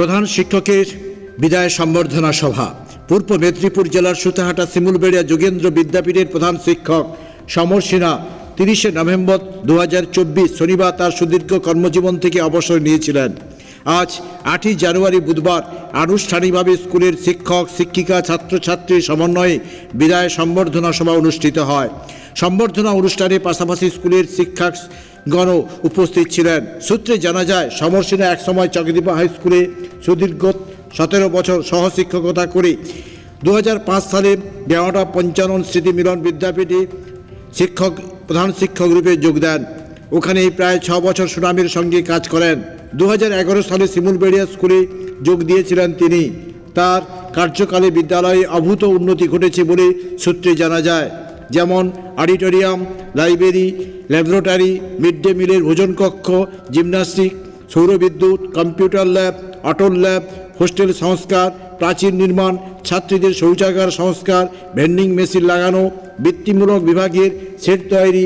প্রধান শিক্ষকের বিদায় সম্বর্ধনা সভা। পূর্ব মেদিনীপুর জেলার সুতাহাটা শিমুলবেড়িয়া যোগেন্দ্র বিদ্যাপীঠের প্রধান শিক্ষক সমর সিনহা তিরিশে নভেম্বর দু হাজার চব্বিশ শনিবার তার সুদীর্ঘ কর্মজীবন থেকে অবসর নিয়েছিলেন। আজ আটই জানুয়ারি বুধবার আনুষ্ঠানিকভাবে স্কুলের শিক্ষক, শিক্ষিকা, ছাত্রছাত্রীর সমন্বয়ে বিদায় সম্বর্ধনা সভা অনুষ্ঠিত হয়। সম্বর্ধনা অনুষ্ঠানে পাশাপাশি স্কুলের শিক্ষকগণ উপস্থিত ছিলেন। সূত্রে জানা যায়, সমরসিনা একসময় চকদীপা হাই স্কুলে সুদীর্ঘ সতেরো বছর সহশিক্ষকতা করে দু হাজার পাঁচ সালে বেওয়াটা পঞ্চানন স্মৃতি মিলন বিদ্যাপীঠে শিক্ষক, প্রধান শিক্ষক রূপে যোগ দেন। ওখানে প্রায় ছ বছর সুনামের সঙ্গে কাজ করেন। দু হাজার এগারো সালে শিমুলবেড়িয়া স্কুলে যোগ দিয়েছিলেন তিনি। তার কার্যকালে বিদ্যালয়ে অভূত উন্নতি ঘটেছে বলে সূত্রে জানা যায়। যেমন auditorium, library, laboratory, mid day মিলের ওজন ভোজনকক্ষ gymnastic, সৌরবিদ্যুৎ, computer lab Atal lab, hostel সংস্কার প্রাচীর নির্মাণ, ছাত্রীদের শৌচাগার সংস্কার, ভেন্ডিং মেশিন লাগানো, বৃত্তিমূলক বিভাগের সেট তৈরি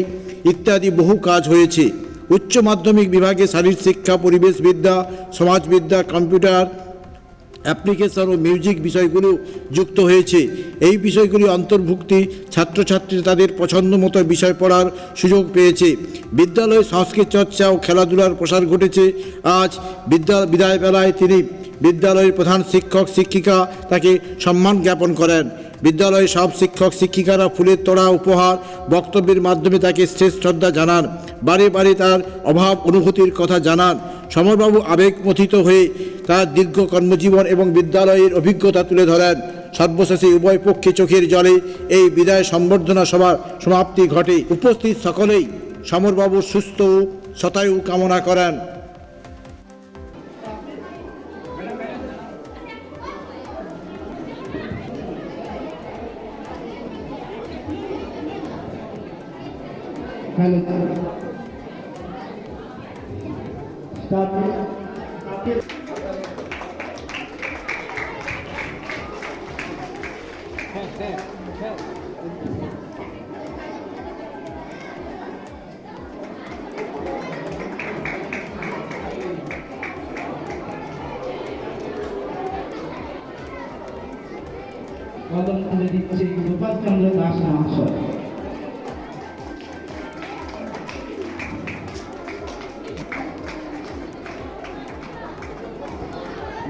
ইত্যাদি বহু কাজ হয়েছে। উচ্চ মাধ্যমিক বিভাগে শারীর শিক্ষা, পরিবেশবিদ্যা, সমাজবিদ্যা, কম্পিউটার অ্যাপ্লিকেশন ও মিউজিক বিষয়গুলো যুক্ত হয়েছে। এই বিষয়গুলি অন্তর্ভুক্তি ছাত্রছাত্রী তাদের পছন্দ মতো বিষয় পড়ার সুযোগ পেয়েছে। বিদ্যালয়ে সংস্কৃত চর্চা ও খেলাধুলার প্রসার ঘটেছে। আজ বিদ্যা বিদায় বেলায় তিনি বিদ্যালয়ের প্রধান শিক্ষক, শিক্ষিকা তাকে সম্মান জ্ঞাপন করেন। বিদ্যালয়ে সব শিক্ষক, শিক্ষিকারা ফুলের তোড়া, উপহার, বক্তব্যের মাধ্যমে তাকে শেষ শ্রদ্ধা জানান। বারে বারে তার অভাব অনুভূতির কথা জানান। সমরবাবু আবেগমথিত হয়ে তার দীর্ঘ কর্মজীবন এবং বিদ্যালয়ের অভিজ্ঞতা তুলে ধরেন। সর্বশেষে উভয় পক্ষে চোখের জলে এই বিদায় সম্বর্ধনা সভার সমাপ্তি ঘটে। উপস্থিত সকলেই সমরবাবুর সুস্থ ও শতায়ু কামনা করেন। stop Start.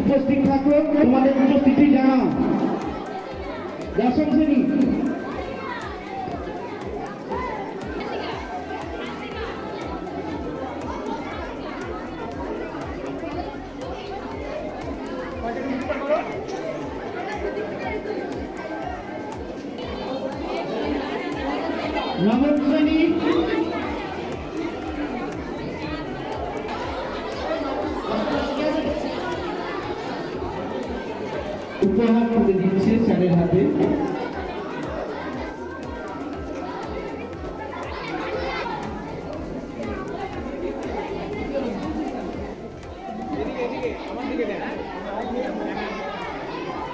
উপস্থিত থাকো তোমাদের উপস্থিতি জানাও। দশম শ্রেণি উপহার তুলে দিচ্ছে স্যারের হাতে।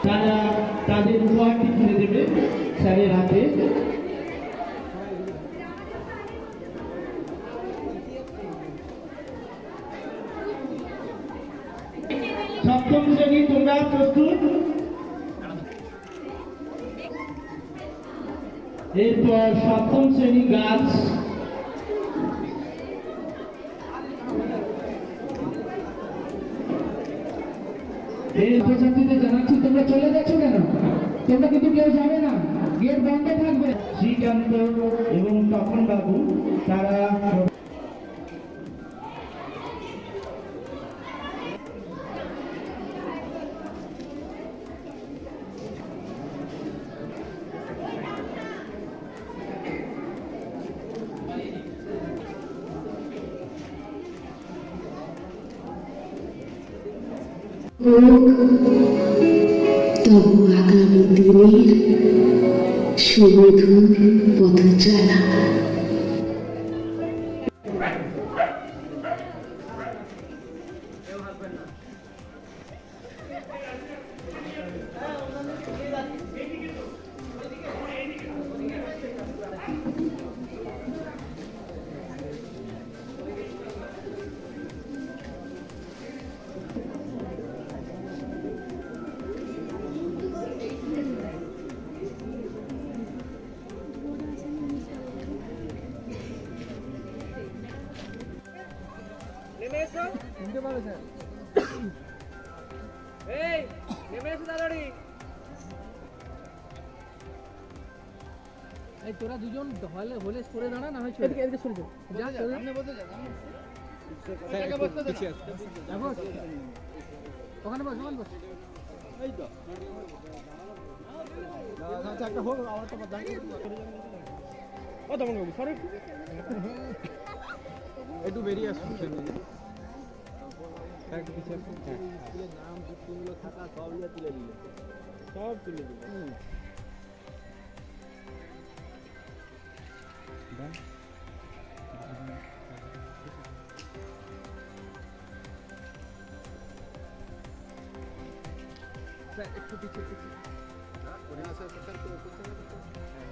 তারা তাদের উপহারটি তুলে দেবে স্যারের হাতে। সপ্তম শ্রেণি তোমরা প্রস্তুত? এরপর সপ্তম শ্রেণি গাছ। এই জানাচ্ছি, তোমরা চলে যাচ্ছ কেন? তোমরা কিন্তু কেউ যাবে না। গেট বন্ধ থাকবে। শ্রীকান্ত এবং তপন বাবু তারা তবু আগামী দিনের সুমধুর পথচারা এই নেমে এসো তাড়াতাড়ি এই তোরা দুজন হলে হলে সরে দাঁড়া না হয় চলে এদিকে এদিকে সরে যা। যা সামনে বসে যা বস। ওখানে বস ওখানে বস। এই তো। আচ্ছা একটা হোক আমার তো দাঁড়িয়ে ও তমন বাবু সরে। একটু বেরিয়ে আসুন। সব তুলে দিল একটু পিছিয়ে পিছিয়ে তোরা তুলে নি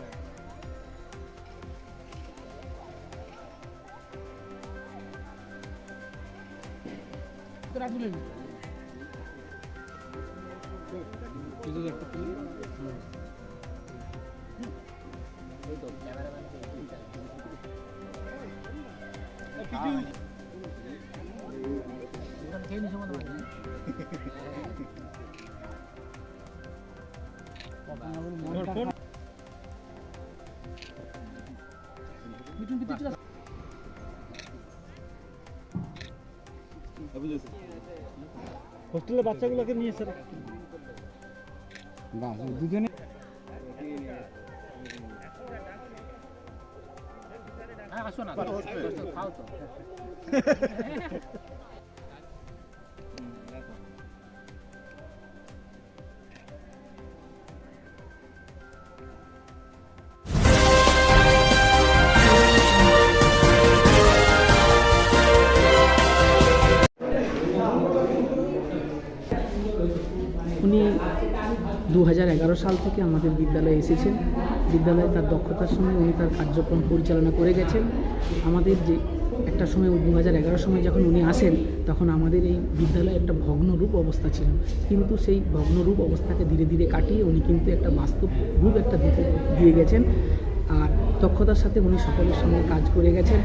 মিঠুন হোস্টেলে বাচ্চাগুলোকে নিয়ে এসে দুজনে আসো না দু সাল থেকে আমাদের বিদ্যালয়ে এসেছেন। বিদ্যালয়ে তার দক্ষতার সঙ্গে উনি তার কার্যক্রম পরিচালনা করে গেছেন। আমাদের যে একটা সময় দু হাজার এগারো সময় যখন উনি আসেন, তখন আমাদের এই বিদ্যালয়ে একটা ভগ্নরূপ অবস্থা ছিল। কিন্তু সেই ভগ্নরূপ অবস্থাকে ধীরে ধীরে কাটিয়ে উনি কিন্তু একটা বাস্তব রূপ একটা দিয়ে গেছেন। দক্ষতার সাথে উনি সকলের সঙ্গে কাজ করে গেছেন।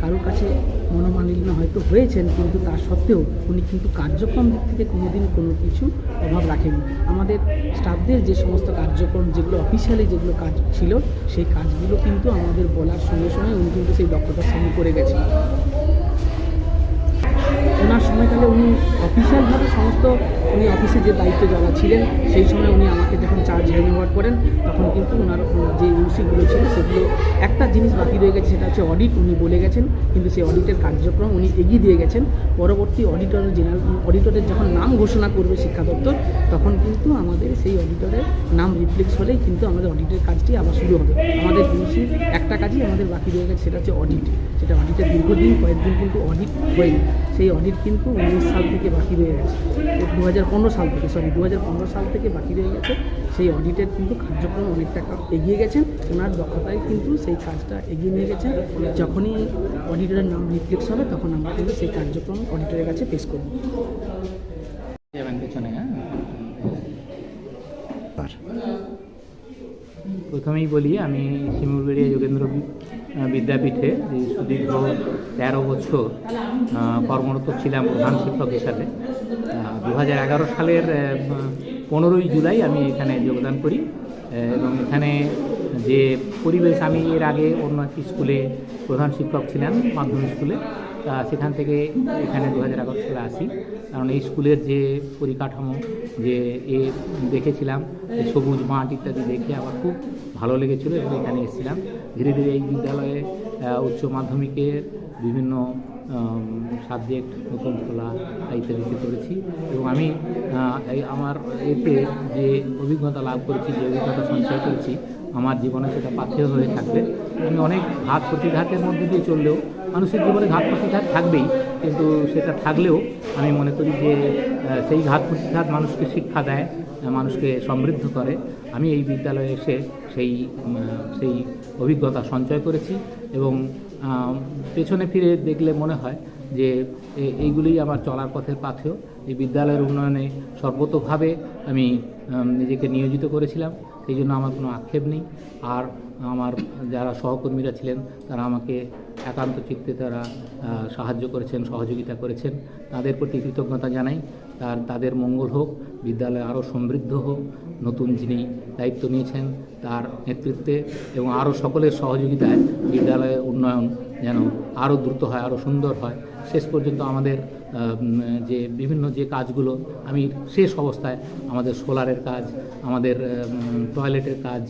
কারোর কাছে মনোমালিন্য হয়তো হয়েছেন, কিন্তু তা সত্ত্বেও উনি কিন্তু কার্যক্রম দিক থেকে কোনোদিন কোনো কিছু অভাব রাখেনি আমাদের স্টাফদের যে সমস্ত কার্যক্রম, যেগুলো অফিসিয়ালি যেগুলো কাজ ছিল, সেই কাজগুলো কিন্তু আমাদের বলার সঙ্গে সঙ্গে উনি কিন্তু সেই দক্ষতার সঙ্গে করে গেছেন। ওনার সময়কালে উনি অফিসিয়ালভাবে সমস্ত উনি অফিসে যে দায়িত্ব যারা ছিলেন, সেই সময় উনি আমাকে যখন চার্জ হ্যান্ড ওভার করেন, তখন কিন্তু ওনার যে ইউসিগুলো ছিল সেগুলো একটা জিনিস বাকি রয়ে গেছে, সেটা হচ্ছে অডিট উনি বলে গেছেন, কিন্তু সেই অডিটের কার্যক্রম উনি এগিয়ে দিয়ে গেছেন। পরবর্তী অডিটর জেনারেল অডিটরের যখন নাম ঘোষণা করবে শিক্ষা দপ্তর, তখন কিন্তু আমাদের সেই অডিটরের নাম রিফ্লেক্স হলেই কিন্তু আমাদের অডিটের কাজটি আবার শুরু হবে। আমাদের ইউসির একটা কাজই আমাদের বাকি রয়ে গেছে, সেটা হচ্ছে অডিট সেটা অডিটের দীর্ঘদিন, কয়েকদিন কিন্তু অডিট হয়নি। সেই অডিট কিন্তু উনিশ সাল থেকে বাকি রয়ে গেছে। দু হাজার পনেরো সাল থেকে সরি দু হাজার পনেরো সাল থেকে বাকি রয়ে গেছে। সেই অডিটের কিন্তু কার্যক্রম অনেকটা এগিয়ে গেছেন। ওনার দক্ষতায় কিন্তু সেই কাজটা এগিয়ে নিয়ে গেছেন। যখনই অডিটরের নাম রিফ্লেক্স হবে তখন আমরা কিন্তু সেই কার্যক্রম অডিটরের কাছে পেশ করব। হ্যাঁ? প্রথমেই বলি আমি শিমুলবেড়িয়া যোগেন্দ্র বিদ্যাপীঠে যে সুদীর্ঘ তেরো বছর কর্মরত ছিলাম প্রধান শিক্ষক হিসাবে। দু সালের পনেরোই জুলাই আমি এখানে যোগদান করি। এবং এখানে যে পরিবেশ, আমি এর আগে অন্য একটি স্কুলে প্রধান শিক্ষক ছিলেন মাধ্যমিক স্কুলে। তা সেখান থেকে এখানে দু হাজার এগারো সালে আসি। কারণ এই স্কুলের যে পরিকাঠামো, যে এ দেখেছিলাম সবুজ মাঠ ইত্যাদি দেখে আমার খুব ভালো লেগেছিলো এবং এখানে এসেছিলাম। ধীরে ধীরে এই বিদ্যালয়ে উচ্চ মাধ্যমিকের বিভিন্ন সাবজেক্ট নতুন খোলা ইত্যাদিতে করেছি এবং আমি আমার এতে যে অভিজ্ঞতা লাভ করেছি, যে অভিজ্ঞতা সঞ্চয় করেছি, আমার জীবনে সেটা পাথেয় হয়ে থাকবে। আমি অনেক ঘাত প্রতিঘাতের মধ্যে দিয়ে চললেও, মানুষের জীবনে ঘাত প্রতিঘাত থাকবেই, কিন্তু সেটা থাকলেও আমি মনে করি যে সেই ঘাত প্রতিঘাত মানুষকে শিক্ষা দেয় মানুষকে সমৃদ্ধ করে। আমি এই বিদ্যালয়ে এসে সেই সেই অভিজ্ঞতা সঞ্চয় করেছি এবং পেছনে ফিরে দেখলে মনে হয় যে এ- এইগুলিই আমার চলার পথের পাথেও এই বিদ্যালয়ের উন্নয়নে সর্বতোভাবে আমি নিজেকে নিয়োজিত করেছিলাম। সেই জন্য আমার কোনো আক্ষেপ নেই। আর আমার যারা সহকর্মীরা ছিলেন, তারা আমাকে একান্ত চিত্তে তারা সাহায্য করেছেন, সহযোগিতা করেছেন। তাদের প্রতি কৃতজ্ঞতা জানাই। তার, তাদের মঙ্গল হোক, বিদ্যালয় আরও সমৃদ্ধ হোক। নতুন যিনি দায়িত্ব নিয়েছেন তার নেতৃত্বে এবং আরও সকলের সহযোগিতায় বিদ্যালয়ের উন্নয়ন যেন আরও দ্রুত হয় আরও সুন্দর হয়। শেষ পর্যন্ত আমাদের যে বিভিন্ন যে কাজগুলো, আমি শেষ অবস্থায় আমাদের সোলারের কাজ, আমাদের টয়লেটের কাজ,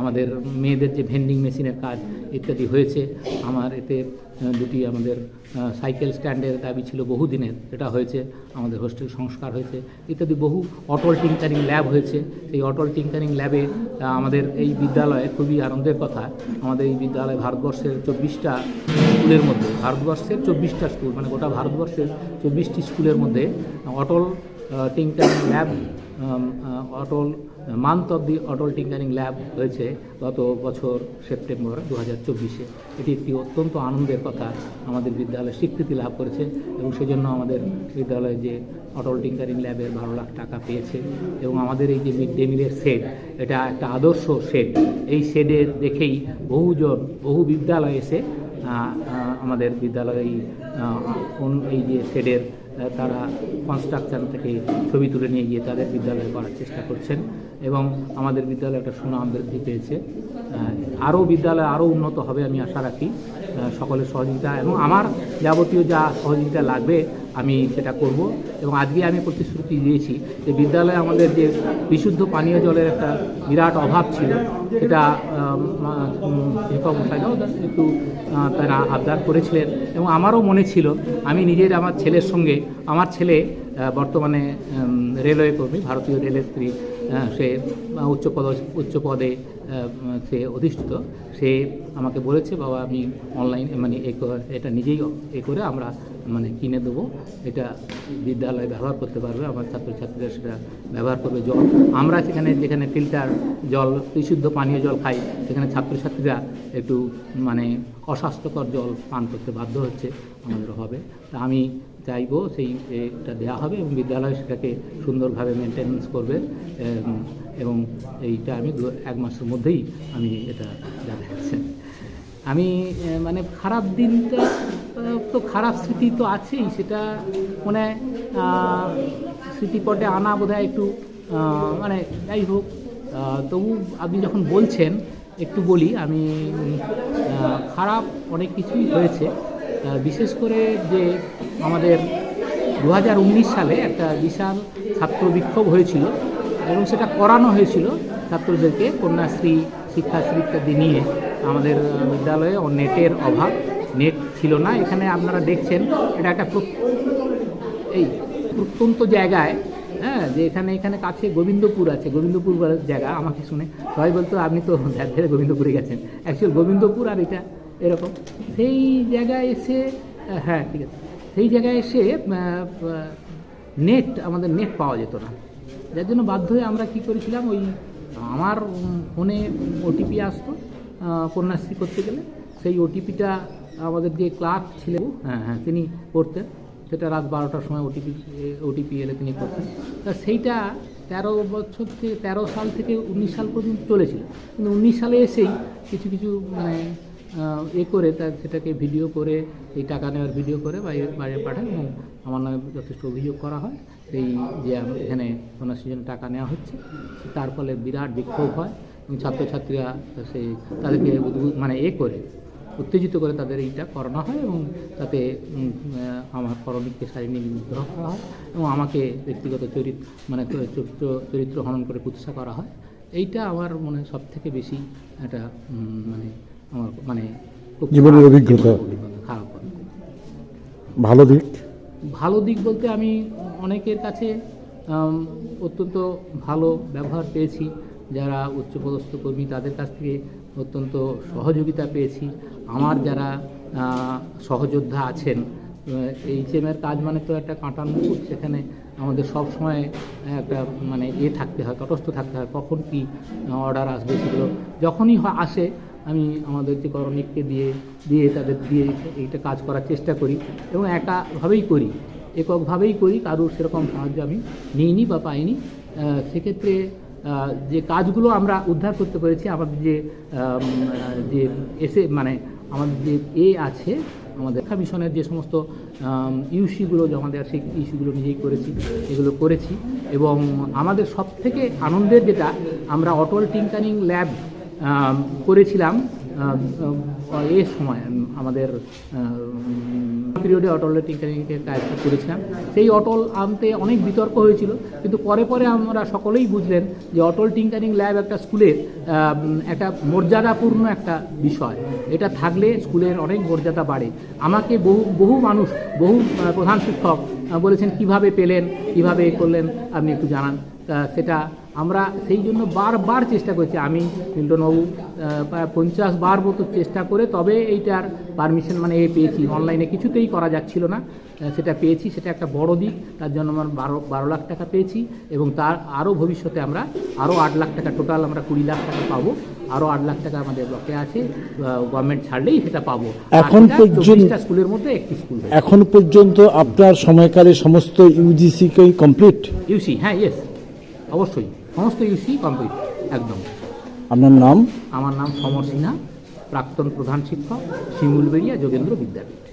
আমাদের মেয়েদের যে ভেন্ডিং মেশিনের কাজ ইত্যাদি হয়েছে। আমার এতে দুটি আমাদের সাইকেল স্ট্যান্ডের দাবি ছিল বহুদিনের। এটা হয়েছে, আমাদের হোস্টেল সংস্কার হয়েছে। ইত্যাদি বহু অটল টিঙ্কারিং ল্যাব হয়েছে। এই অটল টিঙ্কারিং ল্যাবে আমাদের এই বিদ্যালয়ে খুবই আনন্দের কথা। আমাদের এই বিদ্যালয় ভারতবর্ষের চব্বিশটা স্কুলের মধ্যে, ভারতবর্ষের চব্বিশটা স্কুল মানে গোটা ভারতবর্ষের চব্বিশটি স্কুলের মধ্যে Atal tinkering lab Atal month of the Atal tinkering lab হয়েছে গত বছর সেপ্টেম্বর দু চব্বিশে। এটি একটি অত্যন্ত আনন্দের কথা আমাদের বিদ্যালয় স্বীকৃতি লাভ করেছে এবং সেজন্য আমাদের বিদ্যালয়ে যে অটল টিঙ্কারিং ল্যাবের বারো লাখ টাকা পেয়েছে এবং আমাদের এই যে মিড ডে মিলের শেড এটা একটা আদর্শ শেড এই শেডের দেখেই বহুজন, বহু বিদ্যালয় এসে আমাদের বিদ্যালয়ে এই যে শেডের তারা কনস্ট্রাকশন থেকে ছবি তুলে নিয়ে গিয়ে তাদের বিদ্যালয়ে করার চেষ্টা করছেন এবং আমাদের বিদ্যালয় একটা সুনাম বৃদ্ধি পেয়েছে। আরও বিদ্যালয় আরও উন্নত হবে আমি আশা রাখি। সকলের সহযোগিতা এবং আমার যাবতীয় যা সহযোগিতা লাগবে আমি সেটা করব এবং আজকে আমি প্রতিশ্রুতি দিয়েছি যে বিদ্যালয়ে আমাদের যে বিশুদ্ধ পানীয় জলের একটা বিরাট অভাব ছিল, সেটা শিক্ষক একটু তারা আবদার করেছিলেন এবং আমারও মনে ছিল, আমি নিজের আমার ছেলের সঙ্গে, আমার ছেলে বর্তমানে রেলওয়ে কর্মী, ভারতীয় রেলের স্ত্রী সে উচ্চ পদ, উচ্চ পদে সে অধিষ্ঠিত। সে আমাকে বলেছে, বাবা, আমি অনলাইন মানে এটা নিজেই এ করে আমরা মানে কিনে দেবো। এটা বিদ্যালয়ে ব্যবহার করতে পারবে, আমার ছাত্রছাত্রীরা সেটা ব্যবহার করবে জল। আমরা সেখানে, যেখানে ফিল্টার জল, বিশুদ্ধ পানীয় জল খাই, সেখানে ছাত্রছাত্রীরা একটু মানে অস্বাস্থ্যকর জল পান করতে বাধ্য হচ্ছে, আমাদের হবে। তা আমি চাইব, সেই, এটা দেওয়া হবে এবং বিদ্যালয় সেটাকে সুন্দরভাবে মেনটেন্যান্স করবে এবং এইটা আমি এক মাসের মধ্যেই আমি এটা দেখা আমি মানে খারাপ দিনটা তো খারাপ স্মৃতি তো আছেই, সেটা মানে স্মৃতিপটে আনা বোধহয় একটু মানে যাই হোক তবু আপনি যখন বলছেন, একটু বলি, আমি খারাপ অনেক কিছুই হয়েছে বিশেষ করে যে আমাদের দু হাজার উনিশ সালে একটা বিশাল ছাত্র বিক্ষোভ হয়েছিল এবং সেটা করানো হয়েছিল ছাত্রদেরকে কন্যাশ্রী, শিক্ষাশ্রী ইত্যাদি নিয়ে। আমাদের বিদ্যালয়ে ও নেটের অভাব, নেট ছিল না। এখানে আপনারা দেখছেন, এটা একটা এই প্রত্যন্ত জায়গায় হ্যাঁ যে এখানে এখানে কাছে গোবিন্দপুর আছে। গোবিন্দপুর জায়গা, আমাকে শুনে সবাই বলতো, আপনি তো ধ্যার ধরে গোবিন্দপুরে গেছেন। অ্যাকচুয়াল গোবিন্দপুর আর এটা এরকম। সেই জায়গায় এসে হ্যাঁ ঠিক আছে। সেই জায়গায় এসে নেট আমাদের নেট পাওয়া যেত না। যার জন্য বাধ্য হয়ে আমরা কী করেছিলাম, ওই আমার ফোনে ওটিপি আসতো কন্যাশ্রী করতে গেলে। সেই ওটিপিটা আমাদের যে ক্লার্ক ছিলেন হ্যাঁ হ্যাঁ তিনি করতেন। সেটা রাত বারোটার সময় ওটিপি ওটিপি এলে তিনি করতেন। তা সেইটা তেরো বছর থেকে, তেরো সাল থেকে উনিশ সাল পর্যন্ত চলেছিল। কিন্তু উনিশ সালে এসেই কিছু কিছু মানে এ করে তার সেটাকে ভিডিও করে, এই টাকা নেওয়ার ভিডিও করে বাইরে বাইরে পাঠায় এবং আমার নামে যথেষ্ট অভিযোগ করা হয়। এই যে এখানে কন্যাশ্রী জন্য টাকা নেওয়া হচ্ছে, তার ফলে বিরাট বিক্ষোভ হয় এবং ছাত্রছাত্রীরা সেই তাদেরকে মানে এ করে, উত্তেজিত করে তাদের এইটা করানো হয় এবং তাতে আমার করণিককে শারীরিক নিগ্রহ করা হয় এবং আমাকে ব্যক্তিগত চরিত্র মানে চরিত্র চরিত্র হনন করে কুৎসা করা হয়। এইটা আমার মনে সব থেকে বেশি একটা মানে আমার মানে জীবনের। অভিজ্ঞতা, খারাপ ভালো দিক? ভালো দিক বলতে আমি অনেকের কাছে অত্যন্ত ভালো ব্যবহার পেয়েছি। যারা উচ্চপদস্থ কর্মী তাদের কাছ থেকে অত্যন্ত সহযোগিতা পেয়েছি। আমার যারা সহযোদ্ধা আছেন এইচএমের কাজ মানে তো একটা কাঁটার মুকুট সেখানে আমাদের সব সময় একটা মানে এ থাকতে হয় তটস্থ থাকতে হয় কখন কি অর্ডার আসবে সেগুলো। যখনই আসে আমি আমাদের যে করণিককে দিয়ে দিয়ে তাদের দিয়ে এইটা কাজ করার চেষ্টা করি এবং একাভাবেই করি। এককভাবেই করি, কারোর সেরকম সাহায্য আমি নিইনি বা পাইনি। সেক্ষেত্রে যে কাজগুলো আমরা উদ্ধার করতে পেরেছি, আমাদের যে যে এসে মানে আমাদের যে এ আছে, আমাদের শিক্ষা মিশনের যে সমস্ত ইউসিগুলো জমা দেওয়ার সেই ইস্যুগুলো নিজেই করেছি, এগুলো করেছি। এবং আমাদের সব থেকে আনন্দের যেটা, আমরা অটল টিঙ্কারিং ল্যাব করেছিলাম আম, সময় আমাদের পিরিয়ডে অটল টিঙ্কারিংয়ের কাজটা করেছিলাম। সেই অটল আনতে অনেক বিতর্ক হয়েছিল কিন্তু পরে পরে আমরা সকলেই বুঝলেন যে অটল টিঙ্কারিং ল্যাব একটা স্কুলের একটা মর্যাদাপূর্ণ একটা বিষয়। এটা থাকলে স্কুলের অনেক মর্যাদা বাড়ে। আমাকে বহু বহু মানুষ বহু প্রধান শিক্ষক বলেছেন কীভাবে পেলেন? কীভাবে এ করলেন? আপনি একটু জানান। সেটা আমরা সেই জন্য বারবার চেষ্টা করছি। আমি মিল্টনবাবু পঞ্চাশ বার মতো চেষ্টা করে তবে এইটার পারমিশন মানে এ পেয়েছি। অনলাইনে কিছুতেই করা যাচ্ছিল না। সেটা পেয়েছি সেটা একটা বড় দিক। তার জন্য আমার বারো বারো লাখ টাকা পেয়েছি এবং তার আরও ভবিষ্যতে আমরা আরও আট লাখ টাকা টোটাল আমরা কুড়ি লাখ টাকা পাবো। আরও আট লাখ টাকা আমাদের ব্লকে আছে। গভর্নমেন্ট ছাড়লেই সেটা পাবো। এখন পর্যন্ত- স্কুলের মধ্যে একটি স্কুল এখন পর্যন্ত আপনার সময়কালে সমস্ত ইউজিসিকে কমপ্লিট ইউসি হ্যাঁ ইয়েস অবশ্যই। সমস্ত ইউসি কমপ্লিট একদম আপনার নাম আমার নাম সমর সিনহা প্রাক্তন প্রধান শিক্ষক শিমুলবেড়িয়া যোগেন্দ্র বিদ্যাপীঠ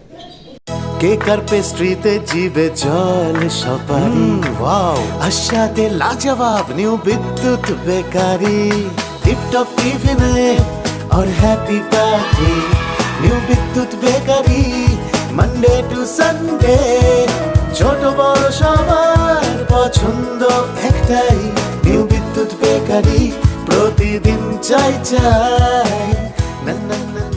কেক আর পেস্ট্রিতে জিবে জল সপারি ওয়াও আশাতে লাজবাব নিউ বিদ্যুৎ বেকারি টিপটপ টিফিনে और happy party new Bidyut bakery Monday to Sunday ছোট বড় সবার পছন্দ একটাই নিউ বিদ্যুৎ বেকারি প্রতিদিন চাই চাই। না না না